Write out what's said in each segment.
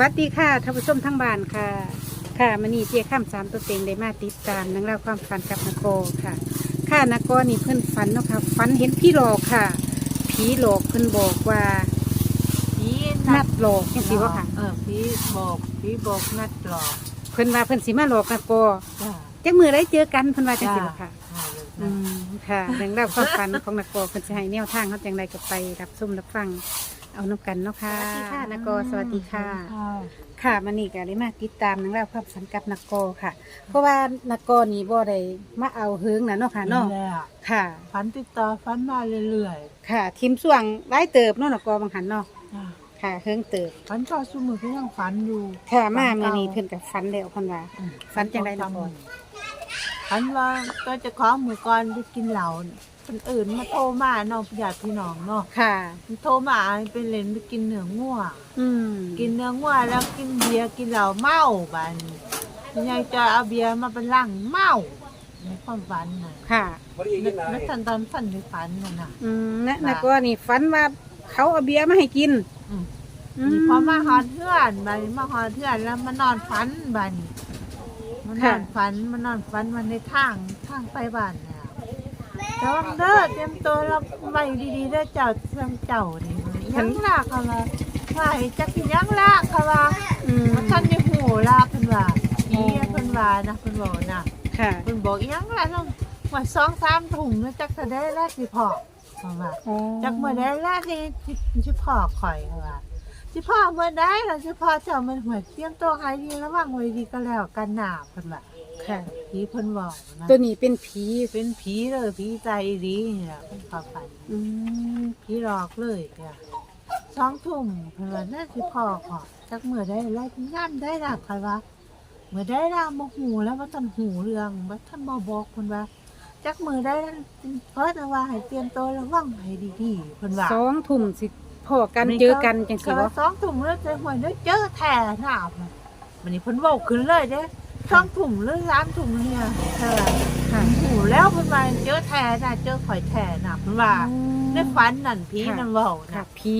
วัสดีค่ะท่านผู้ชมทั้งบ้านค่ะ ค่ะมันนี่เจียข้ามสามตัวเต็งได้มาติดตามนังเล่องราวความฝันกับนกโกค่ะ ค่ะนกโกนี่เพิ่นฝันเนาะค่ะฝันเห็นพี่หลอกค่ะ ผีหลอกเพิ่นบอกว่าผีนัดหลอกจังซี่ว่าค่ะ เออผีบอกผีบอกนัดหลอกเพิ่นว่าเพิ่นสิมาหลอกนกโกจ้าจักมือได้เจอกันเพิ่นว่าจังซี่ว่าค่ะอ่าเลยอืนะมค่ะเรื่องราวความฝันของนกโกเพิ่นสิให้แนวทางเขาจังไดก็ไปรับชมรับฟัง เอานํกันเนาะค่ะสวัสดีค่ะนกโกสวัสดีค่ะ ค่ะมันนี่ก็ได้มาติดตามนังเล่องราวความสันกับนักกอค่ะ เพราะว่านักกอนี่บ่ได้มาเอาเฮิงนะเนาะค่ะนี่เนาะแหละค่ะ ฝันติดต่อฝันมาเรื่อยค่ะ ทีมส่วงไล่เติบเนาะนักกอบางหันเนาะๆจ้าค่ะเฮิงเติบฝันก็สมือก็ยังฝันอยู่ค่ะมาฝันมื้อเก่านี้เพิ่นก็ฝันแล้วเพิ่นว่าอืมฝันจังใดนะพ่อฝันว่าก็จะขอมือก่อนไปกินเหล้า คนอื่นมาโทรมาเนาะญาติพี่น้องเนาะค่ะ มันโทรมาไปเล่นไปกินเนื้อง่วอืมกินเนื้อง่วแล้วกินเบียร์กินเหล้าเมาบัดนยายจะเอาเบียร์มาเป็นล่างเมาในความฝันน่ะค่ะนึกนึกทันตอนฝันในฝันน่ะนะอืมนะนักกอนี่ฝันว่าเขาเอาเบียร์มาให้กินอืม อืนี่พอมาหอดเพื่อนบัดนี้มาหอดเพื่อนแล้วมานอนฝันบัดนี้มานอนฝันมานอนฝันมันในทางทางไปบ้านเนี่ย แต่ว่าเด้อเตรียมตัวเราไว้ดีๆเด้อเจ้าเตรียมเจ้านี่ยังลากเขาละว่าให้จักสิยังลากเขาละอืมว่าท่านในหูลากเพิ่นว่าผีเพิ่นว่านะเพิ่นบอกนะค่ะ เพิ่นบอกอีหยังล่ะน้องว่าสองสามถุงนะจักจะได้แลกสิพอเพิ่นว่าอ๋อจักเมื่อได้แรกนี่สิพ่อข่อยว่าสิพ่อเมื่อได้ล่ะสิพ่อเจ้ามันหัวเตรียมตัวให้ดีระวังไว้ดีก็แล้วกันหนาเพิ่นว่า ค่ะ ผีเพิ่นบอกนะตัวนี้เป็นผีเป็นผีเลยผีใจดีนี่ล่ะเพิ่นเข้าฝันอืมผีหลอกเลยจ้ะสองทุ่มเพิ่นว่าน่าสิพ่อขอจักเมื่อได้แรกงานได้ล่ะค่ะว่าเมื่อได้ล่ะบ่หูแล้วบ่ทันหูเรื่องบ่ทันบ่บอกเพิ่นว่าจักมือได้เพิ่นว่าให้เตรียมตัวระวังให้ดีๆเพิ่นว่าสองทุ่มสิพอกันเจอกันจังซี่ก็บ่สองถุงแล้วใจหวยแล้วเจอแท่หนาบมันนี่เพิ่นบอกขึ้นเลยเด้ สองถุงหรือสามถุงเนี่ยเธอค่ะหูแล้วเพิ่นว่าเจอแท่น่ะเจอข่อยแท่น่ะเพิ่นว่าในฝันนั่นผีนั่นเว้าค่ะน่ะผี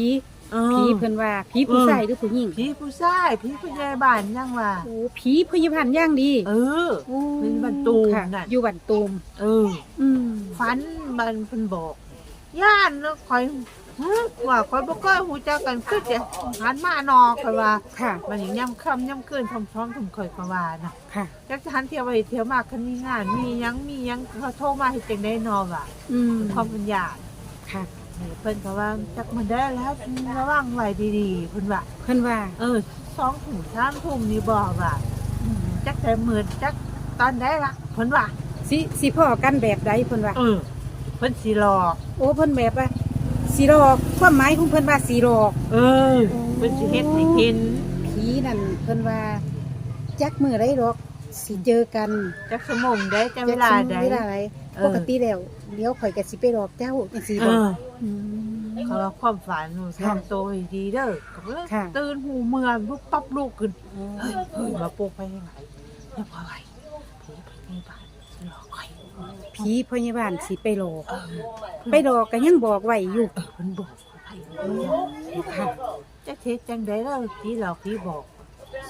เออ ผีเพิ่นว่าผีผู้ชายหรือผู้หญิงผีผู้ชายผีผู้ใหญ่บ้านยังว่าโอ้ผีพยาบาลย่างดีเออ โอ้เป็นบ้านตูมค่ะน่ะอยู่บันตูมเออ อืมฝันมันเพิ่นบอกย่านแล้วข่อย ฮะว่าข่อยบ่เคยฮู้จักกันคือจะหันมานอข่อยว่าค่ะ มันยังย่ำค่ำย่ำคืนพร้อมๆถุงเคยกว่านะค่ะจักจะหันเที่ยวไปเที่ยวมากคันมีงาน มีหยังมีหยังเขาโทรมาให้จังได้นอนว่ะอืมความเป็นญาติค่ะนี่เพิ่นก็ว่าจักมันได้แล้วระวังไว้ดีๆเพิ่นว่าเพิ่นว่า เออสองถุงสามถุงนี่บอกว่าอืมจักแต่หมื่นจักตอนได้ละเพิ่นว่าสิสิพ่อกันแบบใดเพิ่นว่าเออเพิ่นสิหลอกโอ้เพิ่นแบบว่า สีหลอกความหมายของเพิ่นว่าสีหลอก เออเพิ่นสิเฮ็ดให้เห็นผีนั่นเพิ่นว่าจักมือไรหรอกสิเจอกันจักสมงได้จักเวลาได้เวลาใดเออปกติแล้วเดี๋ยวข่อยก็สิไปหลอกเจ้าจังซี่เอบ่อมเขาว่าความฝันหนูทำตัวให้ดีเด้อก็เลยค่ะตื่นหูเมื่อลุกปั๊บลูกขึ้นเฮ้ยเฮ้ยมาปลุกไปยังไงอย่าพอไหวผีไปที่บ้านหลอกใคร ผีพยาบาลสิไปหลอกไปหลอกก็ยังบอกไว้อยู่เออมันบอกไปค่ะจะเทศจังได้แล้วผีหลอกผีบอก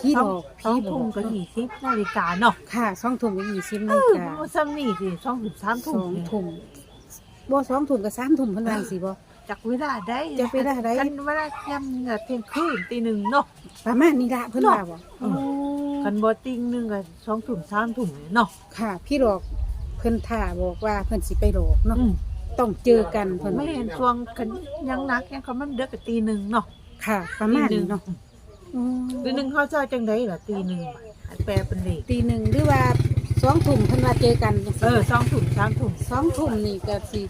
ผีหลอกสองผีบอทุ่มกก็ยี่สิบนาฬิกาเนาะค่ะสองทุ่มกับยี่สิบเอนาฬิอกามันซ้ำนี่สิสองถึงสามสทุ่มองเนี่ย ทุ่มบ่สองทุ่มกับสามทุ่มเพิ่นว่าสิบ่จักเวลาได้จักเวลาได้กันเวลาย่ำเนี่ยเที่ยงคืนตีหนึ่งเนาะ ประมาณนี้ละเพิ่นว่าบ่เออกันบ่ติงหนึ่งกับสองถุงสามถุงเนาะค่ะ พี่หลอกเพิ่นท่าบอกว่าเพิ่นสิไปหลอกเนาะอืม ต้องเจอกันเพิ่นไม่เห็นช่วงกันยังนักยังเขามันเด็กกับตีหนึ่งเนาะค่ะ ประมาณนี้เนาะอืมตีหนึ่งเขาจะจังได้เหรอตีหนึ่งให้แปลเป็นเลขตีหนึ่งหรือว่าสองทุ่มเพิ่นว่าเจอกันจังเอซี่อสองถุงสามถุงสองทุ่มนี่ก็สิ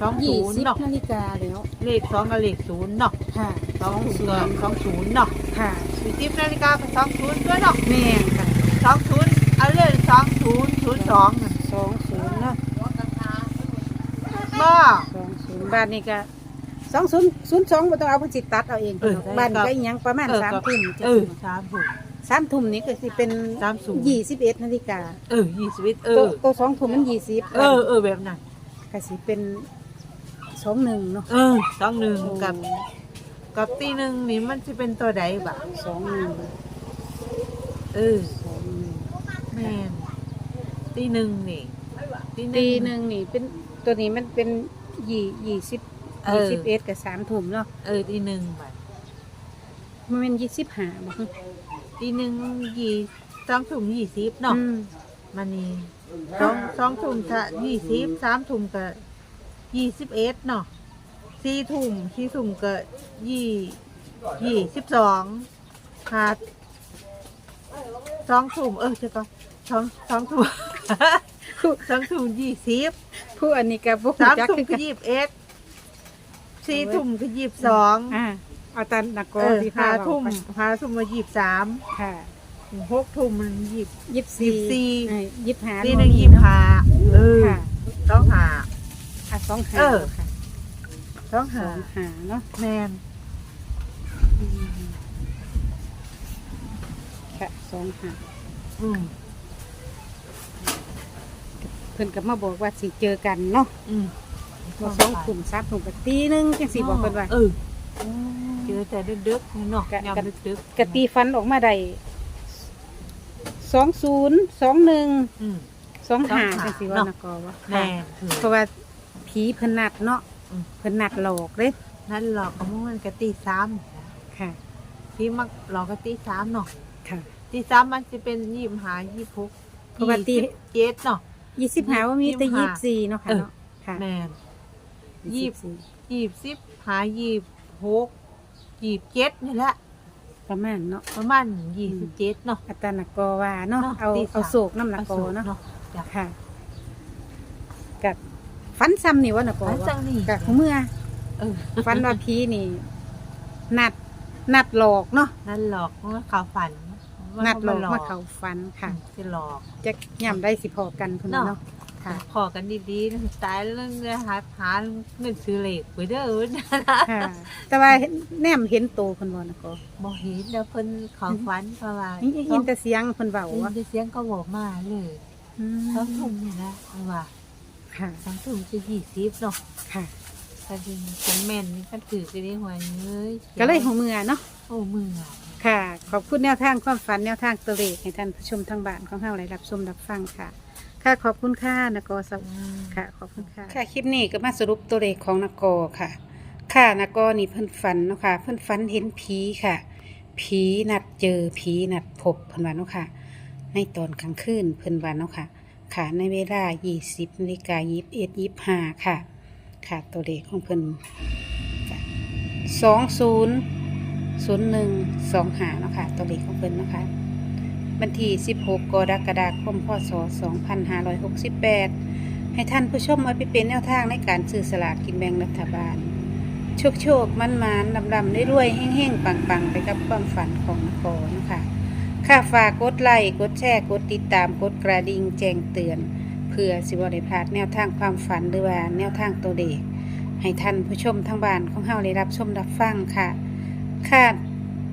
สองยี่ศูนย์สิบเนาะนาฬิกาแล้วเลขสองกับเลขศูนย์เนาะค่ะสองถุงกับสองศูนย์เนาะค่ะสี่สิบนาฬิกากับสองศูนย์ด้วยเนาะแม่นค่ะสองศูนย์เอาเลยสองศูนย์ศูนย์สองน่ะ สองศูนย์เนาะ บ้าสองศูนย์บ้านนี่ก็สองศูนย์ศูนย์สองบ่ต้องเอาเพิ่นสิตัดเอาเองเออ บ้านก็อีหยังประมาณเออสามก็ทุ่มเออสามถุงสามทุ่มนี่ก็สิเป็นสามศูนย์ ยี่สิบเอ็ดนาฬิกาเออยี่สิบเอ็ดเอตัวอ ตัวสองทุ่มมันยี่สิบเออเออแบบนั้น ก็สิเป็นสองหนึ่งเนาะเออสองหนึ่งกับโอ้กับกับตีหนึ่งนี่มันจะเป็นตัวใดบ่ะสองหนึ่งเออ สองหนึ่งแม่นตีหนึ่งนี่ตีหนึ่งนี่เป็น ตัวนี้มันเป็นยี่ยี่สิบเอยี่อ สิบเอ็ดกับสามถุ่มเนาะเออตีหนึ่งบ่ะมันเป็นยี่สิบห้าบ่ฮึตีหนึ่งยี่สองถุงยี่สิบเนาะอืมมันนี่สองสองถุงจะยี่สิบสามถุงก็ยี่สิบเอ็ดเนาะสี่ถุงสี่ถุงก็ยี่ยี่สิบสองขาดสองถุงเออเจ้าก็สองสองถุงผู้สองถุงยี่สิบ ผู้อันนี้กับพวกสามจักถุงคือก็กันยี่สิบเอ็ดสี่ถุงก็ยี่สิบสองอ่าเอาตานักกอเออที่หาเว้ทุ่มไปหาทุ่มมายี่สิบสามค่ะหกทุ่มมันยี่สิบ ยี่สิบสี่ยี่สิบสี่ เอ้ยยี่สิบห้าตีหนึ่งยี่สิบห้าเออค่ะต้องหา อะสองห้าเออ ค่ะต้องสอหางห้าเนาะแมนอืมค่ะสองห้าอืมเพิ่นก็มาบอกว่าสิเจอกันเนาะอืมว่าสองกลุ่มสามกลุ่มกับตีหนึงจังสี่บอกเพิ่นว่าเออเจอแต่ดึกๆนี่เนาะกะยามกะดึกๆกะตีฟันออกมาได้สองศูนย์สองหนึ่งอืม สองห้าสองห้าจังสี่ว่าเนาะนักกอว่าแม่ถือ เพราะว่าผีเพิ่นนัดเนาะอืม เพิ่นนัดหลอกเลยนั่นหลอกก็มันกะตีสามค่ะที่มักหลอกกะตีสามเนาะค่ะ ตีสามมันจะเป็นยี่สิบห้ายี่สิบหกเพราะว่าตี ยี่สิบเจ็ดเนาะ ยี่สิบห้าว่ามีแต่ยี่ยี่สิสิบบห้าสี่เนาะค่ะเออเนาะค่ะแมนยี่สิบสี่ยี่สิบห้ายี่สิบหกยี่สิบเจ็ดนี่แหละประมาณเนาะประมาณยี่สิบเจ็ดเนาะอัตรานักกอว่าเนาะเนาะเอาตีสามเอาโศกน้ำนักกอสูตรเนาะจ้ะค่ะกับฟันซ้ำนี่ว่านักกอฟันซ้ำนี่กับเมื่อเออฟันว่าผีนี่นัดนัดหลอกเนาะนั่นหลอกว่าเขาฝันว่า นัดหลอกมมาเขาฟันค่ะจะหลอกจะย่ำได้สิพอกันคนนั้นเนาะเนาะค่ะขอกันดีๆนะตายแล้วเนี่ยหาหาเงินซื้อเหล็กไปเด้อค่ะแต่ว่าเห็นแนมเห็นโตคนบ่นักกอบอกเห็นแล้วเพิ่นเขาฝันเพราะว่ายินแต่เสียงคนเบาได้ยิว่านแต่เสียงก็บอกมาเลยอืมสองทุ่มนี่นะเพราะว่าค่ะสองทุ่มจะยี่สิบเนาะค่ะแต่จริงเป็นแม่นนี่ก็ถือจะได้หวยเอ้ยก็เลยหัวเมือเนาะโอ้มืออะค่ะ ขอบคุณแนวทางความฝันแนวทางตัวเลขให้ท่านผู้ชมทางบ้านของเฮาได้รับชมรับฟังค่ะ ค่ะขอบคุณค่ะนกอสวค่ะ ขอบคุณค่ะ ค่ะคลิปนี้ก็มาสรุปตัวเลขของนกอค่ะ ค่ะนกอนี่เพิ่นฝันเนาะค่ะ เพิ่นฝันเห็นผีค่ะ ผีนัดเจอผีนัดพบเพิ่นว่าเนาะค่ะ ในตอนกลางคืนเพิ่นว่าเนาะค่ะ ค่ะ ในเวลา 20นาฬิกา21 25ค่ะ ค่ะตัวเลขของเพิ่น 20 01 25เนาะค่ะตัวเลขของเพิ่นเนาะค่ะวันที่ 16 กรกฎาคม พศ 2568 ให้ท่านผู้ชมเอาไปเป็นแนวทางในการซื้อสลากกินแบ่งรัฐบาล โชคโชคมันมันลำลำได้รวยๆเฮ่งๆ ปังๆ ไปกับความฝันของนกรนะคะค่าฝากกดไลค์กดแชร์กดติดตามกดกระดิ่งแจ้งเตือน เพื่อสิบได้พลาดแนวทางความฝันหรือว่าแนวทางตัวเลขให้ท่านผู้ชมทางบ้านของเฮาได้รับชมรับฟังค่ะ ค่ะ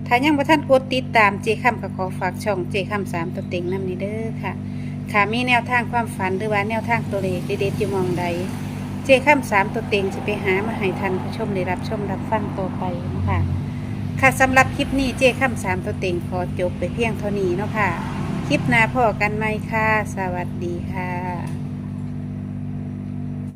ถ้ายังบ่ท่านกดติดตามเจคำก็ขอฝากช่องเจคำสามตัวเต็งน้ำนี้เด้อค่ะค่ะมีแนวทางความฝันหรือว่าแนวทางตัวเลขเด็ดๆอยู่มองใด เจคำสามตัวเต็งจะไปหามาให้ท่านผู้ชมได้รับชมรับฟังต่อไปนะค่ะค่ะสำหรับคลิปนี้เจคำสามตัวเต็งขอจบไปเพียงเท่านี้เนาะค่ะ คลิปหน้าพอกันไหมค่ะ สวัสดีค่ะ